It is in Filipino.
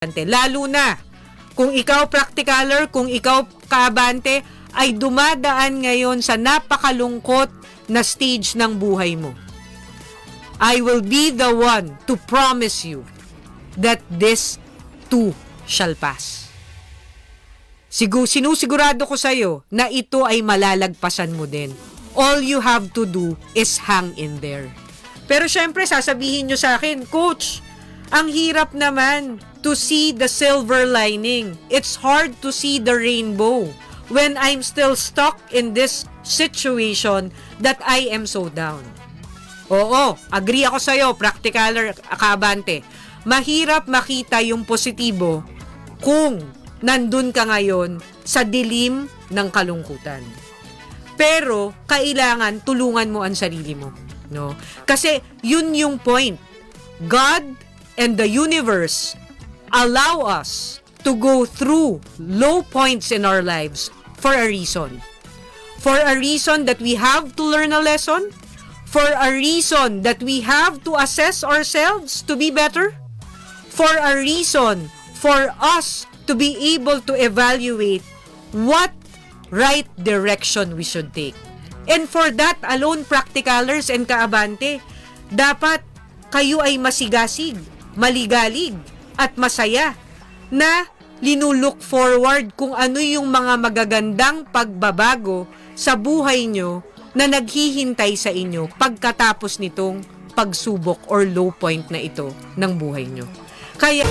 Lalo na kung ikaw practicaler, kung ikaw kaabante, ay dumadaan ngayon sa napakalungkot na stage ng buhay mo. I will be the one to promise you that this too shall pass. Sigu sinusigurado ko sa iyo na ito ay malalagpasan mo din. All you have to do is hang in there. Pero syempre, sasabihin nyo sa akin, Coach, ang hirap naman to see the silver lining. It's hard to see the rainbow when I'm still stuck in this situation that I am so down. Oo, agree ako sa'yo, practicaler, akabante. Mahirap makita yung positibo kung nandun ka ngayon sa dilim ng kalungkutan. Pero kailangan tulungan mo ang sarili mo, no? Kasi yun yung point. God and the universe allow us to go through low points in our lives for a reason. For a reason that we have to learn a lesson, for a reason that we have to assess ourselves to be better, for a reason for us to be able to evaluate what right direction we should take. And for that alone, practicalers and kaabante, dapat kayo ay masigasig, maligalig, at masaya na linulook forward kung ano yung mga magagandang pagbabago sa buhay nyo na naghihintay sa inyo pagkatapos nitong pagsubok or low point na ito ng buhay nyo. Kaya...